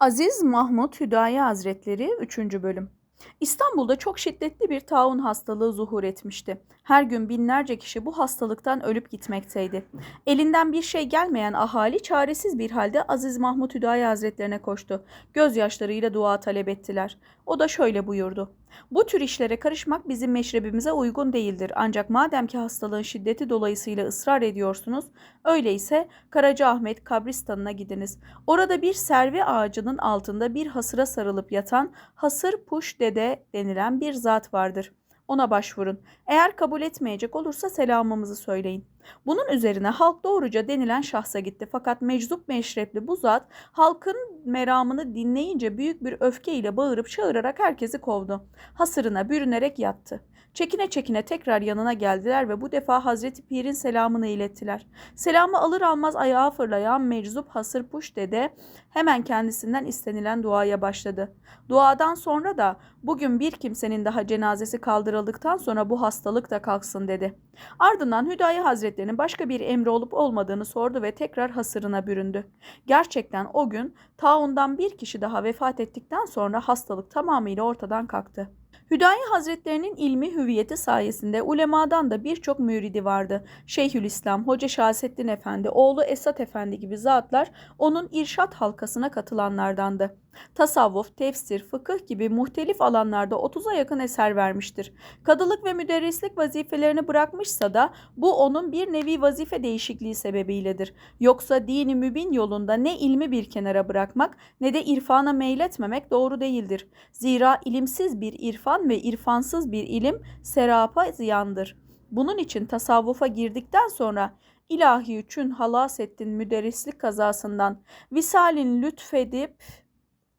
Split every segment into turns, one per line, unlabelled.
Aziz Mahmut Hüdayi Hazretleri 3. Bölüm İstanbul'da çok şiddetli bir taun hastalığı zuhur etmişti. Her gün binlerce kişi bu hastalıktan ölüp gitmekteydi. Elinden bir şey gelmeyen ahali çaresiz bir halde Aziz Mahmut Hüdayi Hazretlerine koştu. Gözyaşlarıyla dua talep ettiler. O da şöyle buyurdu. Bu tür işlere karışmak bizim meşrebimize uygun değildir. Ancak madem ki hastalığın şiddeti dolayısıyla ısrar ediyorsunuz, öyleyse Karacaahmet kabristanına gidiniz. Orada bir servi ağacının altında bir hasıra sarılıp yatan hasır puş dede denilen bir zat vardır. Ona başvurun. Eğer kabul etmeyecek olursa selamımızı söyleyin. Bunun üzerine halk doğruca denilen şahsa gitti. Fakat meczup meşrepli bu zat halkın meramını dinleyince büyük bir öfkeyle bağırıp çağırarak herkesi kovdu. Hasırına bürünerek yattı. Çekine çekine tekrar yanına geldiler ve bu defa Hazreti Pir'in selamını ilettiler. Selamı alır almaz ayağa fırlayan meczup hasır puş dede hemen kendisinden istenilen duaya başladı. Duadan sonra da bugün bir kimsenin daha cenazesi kaldırıldıktan sonra bu hastalık da kalksın dedi. Ardından Hüdayi Hazretleri'nin başka bir emri olup olmadığını sordu ve tekrar hasırına büründü. Gerçekten o gün taundan bir kişi daha vefat ettikten sonra hastalık tamamıyla ortadan kalktı. Hüdayi Hazretlerinin ilmi hüviyeti sayesinde ulemadan da birçok müridi vardı. Şeyhülislam, Hoca Şahsettin Efendi, oğlu Esat Efendi gibi zatlar onun irşat halkasına katılanlardandı. Tasavvuf, tefsir, fıkıh gibi muhtelif alanlarda 30'a yakın eser vermiştir. Kadılık ve müderrislik vazifelerini bırakmışsa da bu onun bir nevi vazife değişikliği sebebiyledir. Yoksa dini mübin yolunda ne ilmi bir kenara bırakmak ne de irfana meyletmemek doğru değildir. Zira ilimsiz bir irfan ve irfansız bir ilim serapa ziyandır. Bunun için tasavvufa girdikten sonra ilahi üçün halas ettin müderrislik kazasından, visalin lütfedip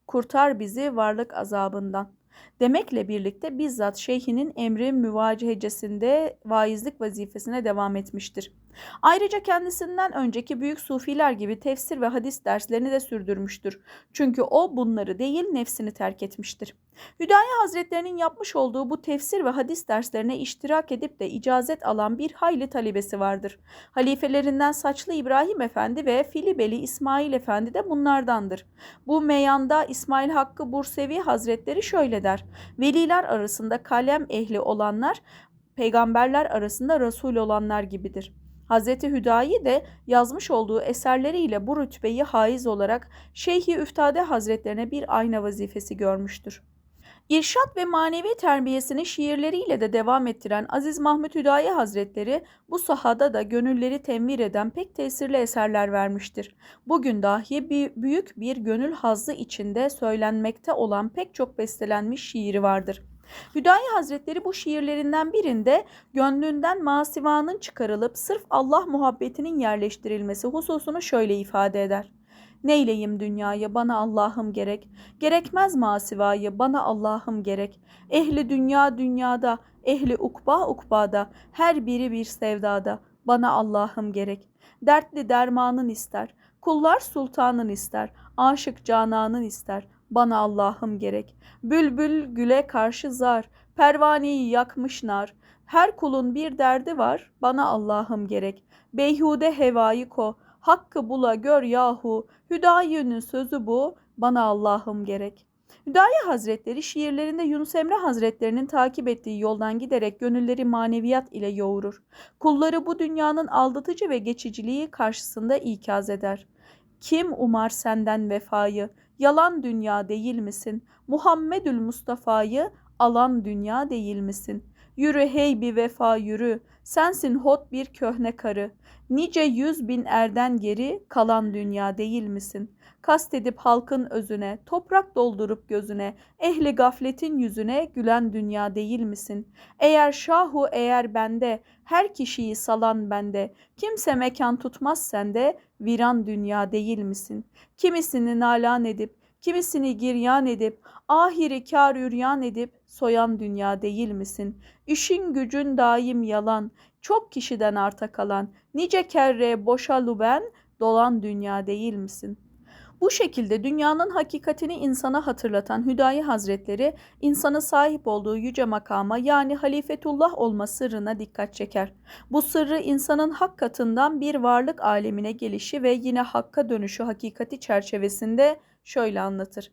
kurtar bizi varlık azabından. Demekle birlikte bizzat şeyhinin emri müvacehecesinde vaizlik vazifesine devam etmiştir. Ayrıca kendisinden önceki büyük sufiler gibi tefsir ve hadis derslerini de sürdürmüştür. Çünkü o bunları değil nefsini terk etmiştir. Hüdayi Hazretlerinin yapmış olduğu bu tefsir ve hadis derslerine iştirak edip de icazet alan bir hayli talebesi vardır. Halifelerinden Saçlı İbrahim Efendi ve Filibeli İsmail Efendi de bunlardandır. Bu meyanda İsmail Hakkı Bursevi Hazretleri şöyle der. Veliler arasında kalem ehli olanlar peygamberler arasında Resul olanlar gibidir. Hazreti Hüdayi de yazmış olduğu eserleriyle bu rütbeyi haiz olarak Şeyhi Üftade Hazretlerine bir ayna vazifesi görmüştür. İrşat ve manevi terbiyesini şiirleriyle de devam ettiren Aziz Mahmut Hüdayi Hazretleri bu sahada da gönülleri tenvir eden pek tesirli eserler vermiştir. Bugün dahi büyük bir gönül hazzı içinde söylenmekte olan pek çok bestelenmiş şiiri vardır. Hüdayi Hazretleri bu şiirlerinden birinde gönlünden masivanın çıkarılıp sırf Allah muhabbetinin yerleştirilmesi hususunu şöyle ifade eder. Neyleyim dünyayı bana Allah'ım gerek. Gerekmez masivayı bana Allah'ım gerek. Ehli dünya dünyada, ehli ukba ukbada, her biri bir sevdada. Bana Allah'ım gerek. Dertli dermanın ister. Kullar sultanın ister. Aşık cananın ister. Bana Allah'ım gerek. Bülbül güle karşı zar. Pervaneyi yakmış nar. Her kulun bir derdi var. Bana Allah'ım gerek. Beyhude hevayı ko. Hakkı bula gör yahu, Hüdayi'nin sözü bu, bana Allah'ım gerek. Hüdayi Hazretleri şiirlerinde Yunus Emre Hazretlerinin takip ettiği yoldan giderek gönülleri maneviyat ile yoğurur. Kulları bu dünyanın aldatıcı ve geçiciliği karşısında ikaz eder. Kim umar senden vefayı, yalan dünya değil misin? Muhammedül Mustafa'yı alan dünya değil misin? Yürü hey bir vefa yürü, sensin hot bir köhne karı. Nice yüz bin erden geri kalan dünya değil misin? Kastedip halkın özüne, toprak doldurup gözüne, ehli gafletin yüzüne gülen dünya değil misin? Eğer şahu eğer bende, her kişiyi salan bende, kimse mekan tutmaz sende, viran dünya değil misin? Kimisini nalan edip, kimisini giryan edip, ahiri kar üryan edip, soyan dünya değil misin? İşin gücün daim yalan, çok kişiden arta kalan, nice kerre boşalı ben, dolan dünya değil misin? Bu şekilde dünyanın hakikatini insana hatırlatan Hüdayi Hazretleri, insana sahip olduğu yüce makama yani halifetullah olma sırrına dikkat çeker. Bu sırrı insanın hak katından bir varlık alemine gelişi ve yine hakka dönüşü hakikati çerçevesinde şöyle anlatır.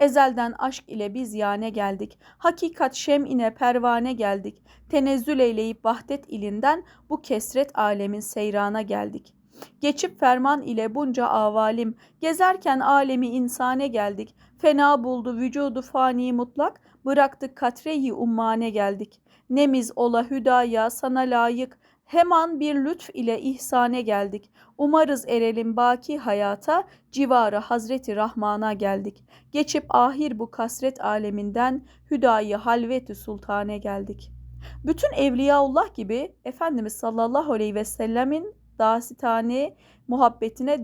Ezelden aşk ile biz yane geldik. Hakikat şem ine pervane geldik. Tenezzül eyleyip vahdet ilinden bu kesret alemin seyrana geldik. Geçip ferman ile bunca avalim, gezerken alemi insane geldik. Fena buldu vücudu fani mutlak, bıraktık katreyi ummane geldik. Nemiz ola hüdaya sana layık, hemen bir lütf ile ihsane geldik. Umarız erelim baki hayata, civarı Hazreti Rahman'a geldik. Geçip ahir bu kasret aleminden, hüdayı halveti sultane geldik. Bütün Evliyaullah gibi Efendimiz sallallahu aleyhi ve sellemin dasitane muhabbetine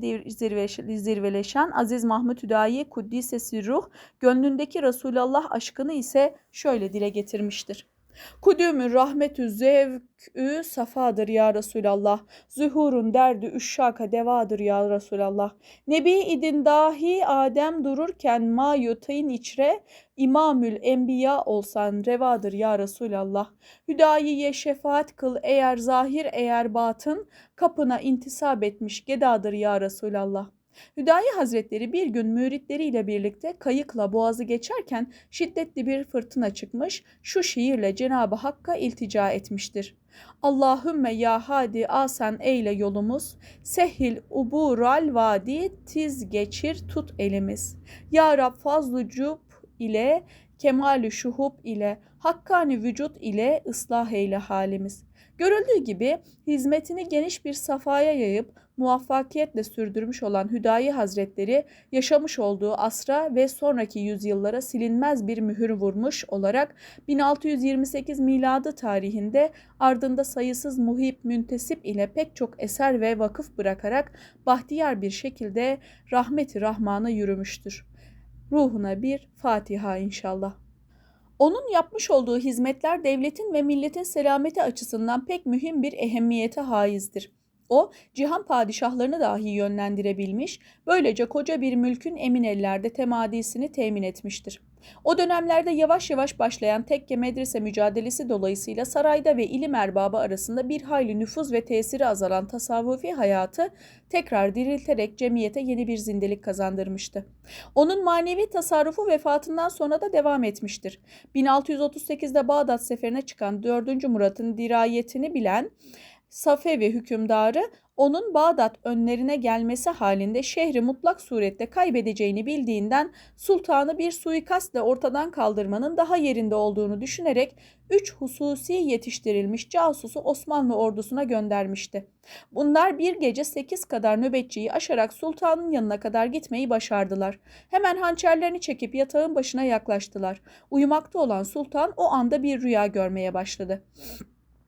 zirveleşen Aziz Mahmud Hüdayi Kuddisesi Ruh, gönlündeki Resulullah aşkını ise şöyle dile getirmiştir. Kudümü rahmetü zevkü safadır ya Resulallah. Zuhurun derdi üşşaka devadır ya Resulallah. Nebi idin dahi Adem dururken ma yutain içre imamül enbiya olsan revadır ya Resulallah. Hüdayiye şefaat kıl eğer zahir eğer batın kapına intisap etmiş gedadır ya Resulallah. Hüdayi Hazretleri bir gün müritleriyle birlikte kayıkla boğazı geçerken şiddetli bir fırtına çıkmış, şu şiirle Cenab-ı Hakk'a iltica etmiştir. Allahümme ya hadi asen eyle yolumuz, sehil ubural vadi tiz geçir tut elimiz. Ya Rab fazlu cub ile kemalü şuhub ile hakkani vücut ile ıslah eyle halimiz. Görüldüğü gibi hizmetini geniş bir safhaya yayıp muvaffakiyetle sürdürmüş olan Hüdayi Hazretleri yaşamış olduğu asra ve sonraki yüzyıllara silinmez bir mühür vurmuş olarak 1628 miladı tarihinde ardında sayısız muhip müntesip ile pek çok eser ve vakıf bırakarak bahtiyar bir şekilde rahmeti rahmana yürümüştür. Ruhuna bir Fatiha inşallah. Onun yapmış olduğu hizmetler devletin ve milletin selameti açısından pek mühim bir ehemmiyete haizdir. O cihan padişahlarını dahi yönlendirebilmiş, böylece koca bir mülkün emin ellerde temadisini temin etmiştir. O dönemlerde yavaş yavaş başlayan tekke medrese mücadelesi dolayısıyla sarayda ve ilim erbabı arasında bir hayli nüfuz ve tesiri azalan tasavvufi hayatı tekrar dirilterek cemiyete yeni bir zindelik kazandırmıştı. Onun manevi tasarrufu vefatından sonra da devam etmiştir. 1638'de Bağdat seferine çıkan 4. Murat'ın dirayetini bilen Safevi hükümdarı onun Bağdat önlerine gelmesi halinde şehri mutlak surette kaybedeceğini bildiğinden sultanı bir suikastle ortadan kaldırmanın daha yerinde olduğunu düşünerek üç hususi yetiştirilmiş casusu Osmanlı ordusuna göndermişti. Bunlar bir gece sekiz kadar nöbetçiyi aşarak sultanın yanına kadar gitmeyi başardılar. Hemen hançerlerini çekip yatağın başına yaklaştılar. Uyumakta olan sultan o anda bir rüya görmeye başladı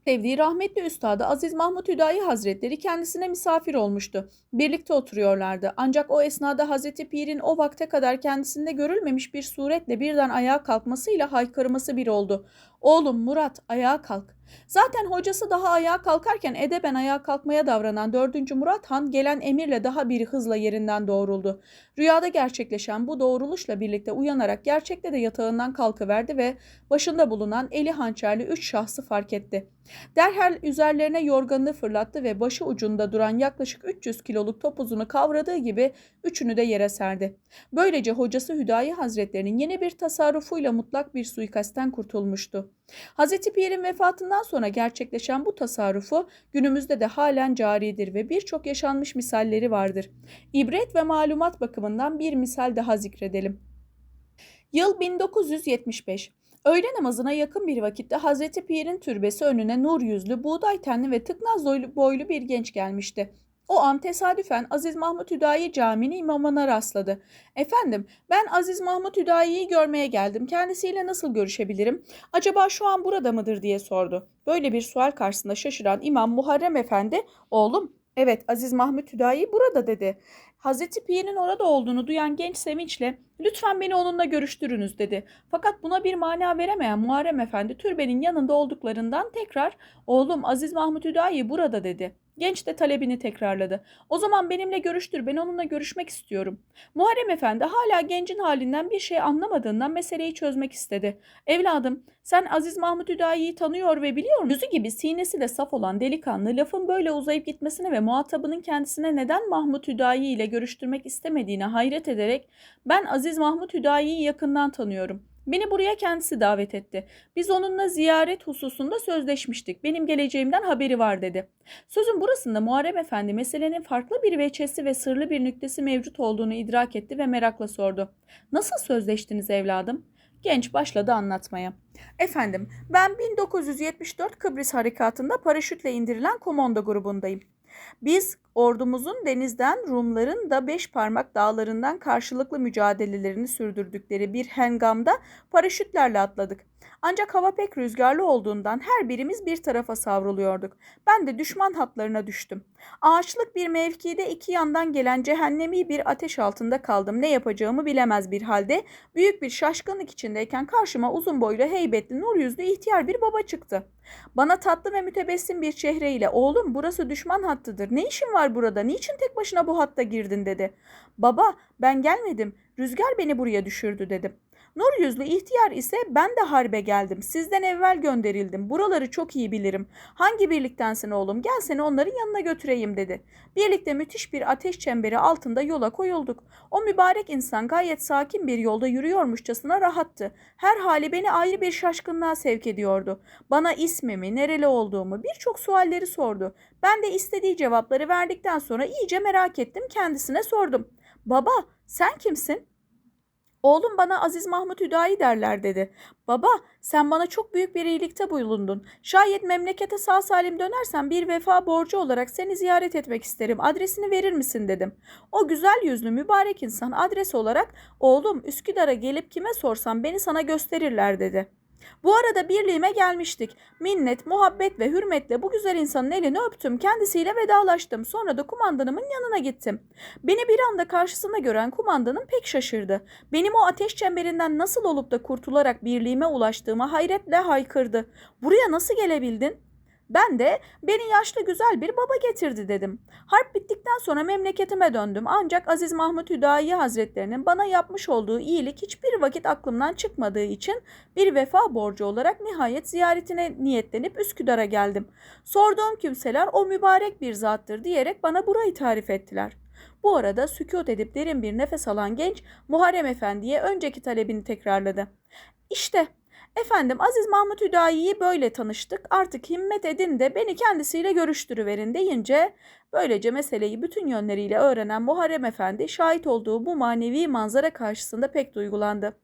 sevdiği rahmetli üstadı Aziz Mahmut Hüdayi Hazretleri kendisine misafir olmuştu. Birlikte oturuyorlardı. Ancak o esnada Hazreti Pir'in o vakte kadar kendisinde görülmemiş bir suretle birden ayağa kalkmasıyla haykırması bir oldu. Oğlum Murat ayağa kalk. Zaten hocası daha ayağa kalkarken edeben ayağa kalkmaya davranan 4. Murat Han gelen emirle daha bir hızla yerinden doğruldu. Rüyada gerçekleşen bu doğruluşla birlikte uyanarak gerçekte de yatağından kalkıverdi ve başında bulunan eli hançerli üç şahsı fark etti. Derhal üzerlerine yorganını fırlattı ve başı ucunda duran yaklaşık 300 kiloluk topuzunu kavradığı gibi üçünü de yere serdi. Böylece hocası Hüdayi Hazretlerinin yeni bir tasarrufuyla mutlak bir suikastten kurtulmuştu. Hazreti Pir'in vefatından sonra gerçekleşen bu tasarrufu günümüzde de halen caridir ve birçok yaşanmış misalleri vardır. İbret ve malumat bakımından bir misal daha zikredelim. Yıl 1975. Öğle namazına yakın bir vakitte Hazreti Pir'in türbesi önüne nur yüzlü, buğday tenli ve tıknaz boylu bir genç gelmişti. O an tesadüfen Aziz Mahmut Hüdayi Camii'nin imamına rastladı. Efendim ben Aziz Mahmut Hüdayi'yi görmeye geldim. Kendisiyle nasıl görüşebilirim? Acaba şu an burada mıdır diye sordu. Böyle bir sual karşısında şaşıran İmam Muharrem Efendi oğlum evet Aziz Mahmut Hüdayi burada dedi. Hazreti Pi'nin orada olduğunu duyan genç sevinçle lütfen beni onunla görüştürünüz dedi. Fakat buna bir mana veremeyen Muharrem Efendi türbenin yanında olduklarından tekrar oğlum Aziz Mahmut Hüdayi burada dedi. Genç de talebini tekrarladı. O zaman benimle görüştür, ben onunla görüşmek istiyorum. Muharrem Efendi hala gencin halinden bir şey anlamadığından meseleyi çözmek istedi. Evladım, sen Aziz Mahmut Hüdayi'yi tanıyor ve biliyor musun? Yüzü gibi sinesi de saf olan delikanlı lafın böyle uzayıp gitmesine ve muhatabının kendisine neden Mahmut Hüdayi ile görüştürmek istemediğine hayret ederek ben Aziz Mahmut Hüdayi'yi yakından tanıyorum. Beni buraya kendisi davet etti. Biz onunla ziyaret hususunda sözleşmiştik. Benim geleceğimden haberi var dedi. Sözün burasında Muharrem Efendi meselenin farklı bir veçesi ve sırlı bir nüktesi mevcut olduğunu idrak etti ve merakla sordu. Nasıl sözleştiniz evladım? Genç başladı anlatmaya. Efendim, ben 1974 Kıbrıs Harekatı'nda paraşütle indirilen komando grubundayım. Biz ordumuzun denizden Rumların da beş parmak dağlarından karşılıklı mücadelelerini sürdürdükleri bir hengamda paraşütlerle atladık. Ancak hava pek rüzgarlı olduğundan her birimiz bir tarafa savruluyorduk. Ben de düşman hatlarına düştüm. Ağaçlık bir mevkide iki yandan gelen cehennemi bir ateş altında kaldım. Ne yapacağımı bilemez bir halde büyük bir şaşkınlık içindeyken karşıma uzun boylu heybetli nur yüzlü ihtiyar bir baba çıktı. Bana tatlı ve mütebessim bir çehreyle oğlum burası düşman hattıdır. Ne işin var burada? Niçin tek başına bu hatta girdin dedi. Baba ben gelmedim. Rüzgar beni buraya düşürdü dedim. Nur yüzlü ihtiyar ise ben de harbe geldim. Sizden evvel gönderildim. Buraları çok iyi bilirim. Hangi birliktensin oğlum? Gel seni onların yanına götüreyim dedi. Birlikte müthiş bir ateş çemberi altında yola koyulduk. O mübarek insan gayet sakin bir yolda yürüyormuşçasına rahattı. Her hali beni ayrı bir şaşkınlığa sevk ediyordu. Bana ismimi, nereli olduğumu birçok sualleri sordu. Ben de istediği cevapları verdikten sonra iyice merak ettim kendisine sordum. Baba sen kimsin? Oğlum bana Aziz Mahmut Hüdayi derler dedi. Baba sen bana çok büyük bir iyilikte bulundun. Şayet memlekete sağ salim dönersen bir vefa borcu olarak seni ziyaret etmek isterim. Adresini verir misin dedim. O güzel yüzlü mübarek insan adres olarak oğlum Üsküdar'a gelip kime sorsam beni sana gösterirler dedi. Bu arada birliğime gelmiştik. Minnet, muhabbet ve hürmetle bu güzel insanın elini öptüm. Kendisiyle vedalaştım. Sonra da kumandanımın yanına gittim. Beni bir anda karşısında gören kumandanım pek şaşırdı. Benim o ateş çemberinden nasıl olup da kurtularak birliğime ulaştığıma hayretle haykırdı. Buraya nasıl gelebildin? Ben de beni yaşlı güzel bir baba getirdi dedim. Harp bittikten sonra memleketime döndüm. Ancak Aziz Mahmut Hüdayi Hazretlerinin bana yapmış olduğu iyilik hiçbir vakit aklımdan çıkmadığı için bir vefa borcu olarak nihayet ziyaretine niyetlenip Üsküdar'a geldim. Sorduğum kimseler o mübarek bir zattır diyerek bana burayı tarif ettiler. Bu arada sükut edip derin bir nefes alan genç Muharrem Efendi'ye önceki talebini tekrarladı. İşte Efendim Aziz Mahmut Hüdayi'yi böyle tanıştık. Artık himmet edin de beni kendisiyle görüştürüverin deyince böylece meseleyi bütün yönleriyle öğrenen Muharrem Efendi şahit olduğu bu manevi manzara karşısında pek duygulandı.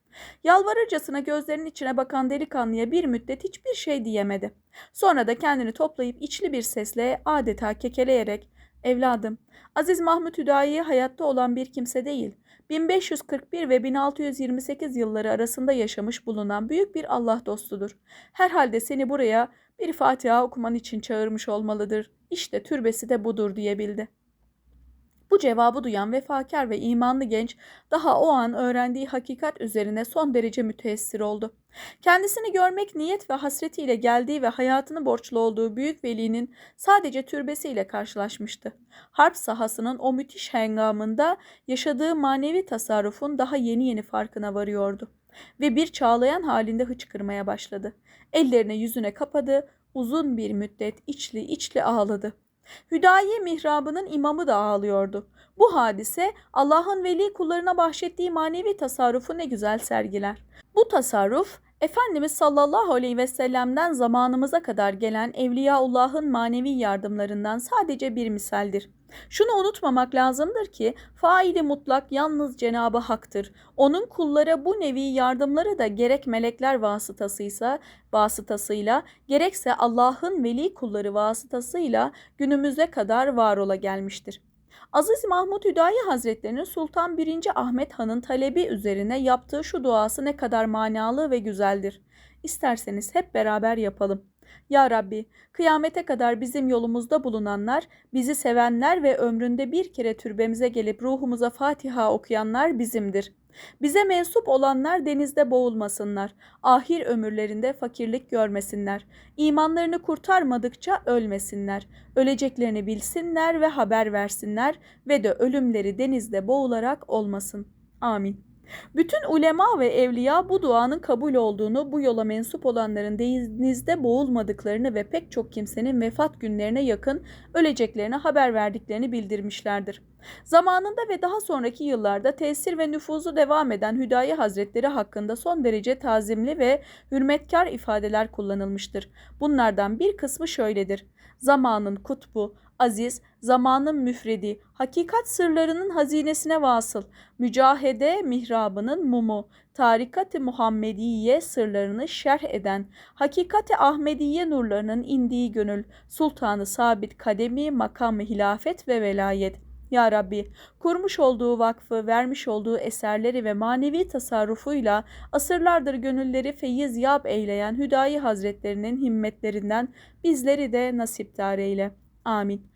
Yalvarırcasına gözlerinin içine bakan delikanlıya bir müddet hiçbir şey diyemedi. Sonra da kendini toplayıp içli bir sesle adeta kekeleyerek Evladım, Aziz Mahmut Hüdayi hayatta olan bir kimse değil. 1541 ve 1628 yılları arasında yaşamış bulunan büyük bir Allah dostudur. Herhalde seni buraya bir Fatiha okuman için çağırmış olmalıdır. İşte türbesi de budur diyebildi. Bu cevabı duyan vefakar ve imanlı genç daha o an öğrendiği hakikat üzerine son derece müteessir oldu. Kendisini görmek niyet ve hasretiyle geldiği ve hayatını borçlu olduğu büyük velinin sadece türbesiyle karşılaşmıştı. Harp sahasının o müthiş hengamında yaşadığı manevi tasarrufun daha yeni yeni farkına varıyordu. Ve bir çağlayan halinde hıçkırmaya başladı. Ellerine yüzüne kapadı, uzun bir müddet içli içli ağladı. Hüdayi mihrabının imamı da ağlıyordu. Bu hadise Allah'ın veli kullarına bahşettiği manevi tasarrufu ne güzel sergiler. Bu tasarruf Efendimiz sallallahu aleyhi ve sellem'den zamanımıza kadar gelen Evliyaullah'ın manevi yardımlarından sadece bir misaldir. Şunu unutmamak lazımdır ki faili mutlak yalnız Cenabı Hak'tır. Onun kullara bu nevi yardımları da gerek melekler vasıtasıysa vasıtasıyla gerekse Allah'ın veli kulları vasıtasıyla günümüze kadar var ola gelmiştir. Aziz Mahmud Hüdayi Hazretlerinin Sultan 1. Ahmet Han'ın talebi üzerine yaptığı şu duası ne kadar manalı ve güzeldir. İsterseniz hep beraber yapalım. Ya Rabbi, kıyamete kadar bizim yolumuzda bulunanlar, bizi sevenler ve ömründe bir kere türbemize gelip ruhumuza Fatiha okuyanlar bizimdir. Bize mensup olanlar denizde boğulmasınlar. Ahir ömürlerinde fakirlik görmesinler. İmanlarını kurtarmadıkça ölmesinler. Öleceklerini bilsinler ve haber versinler ve de ölümleri denizde boğularak olmasın. Amin. Bütün ulema ve evliya bu duanın kabul olduğunu, bu yola mensup olanların denizde boğulmadıklarını ve pek çok kimsenin vefat günlerine yakın öleceklerine haber verdiklerini bildirmişlerdir. Zamanında ve daha sonraki yıllarda tesir ve nüfuzu devam eden Hüdayi Hazretleri hakkında son derece tazimli ve hürmetkar ifadeler kullanılmıştır. Bunlardan bir kısmı şöyledir. Zamanın kutbu, aziz, zamanın müfredi, hakikat sırlarının hazinesine vasıl, mücahede mihrabının mumu, tarikat-ı Muhammediye sırlarını şerh eden, hakikat-i Ahmediye nurlarının indiği gönül, sultanı sabit kademi, makamı hilafet ve velayet. Ya Rabbi, kurmuş olduğu vakfı, vermiş olduğu eserleri ve manevi tasarrufuyla asırlardır gönülleri feyiz yap eyleyen Hüdayi Hazretlerinin himmetlerinden bizleri de nasipdar eyle. Amin.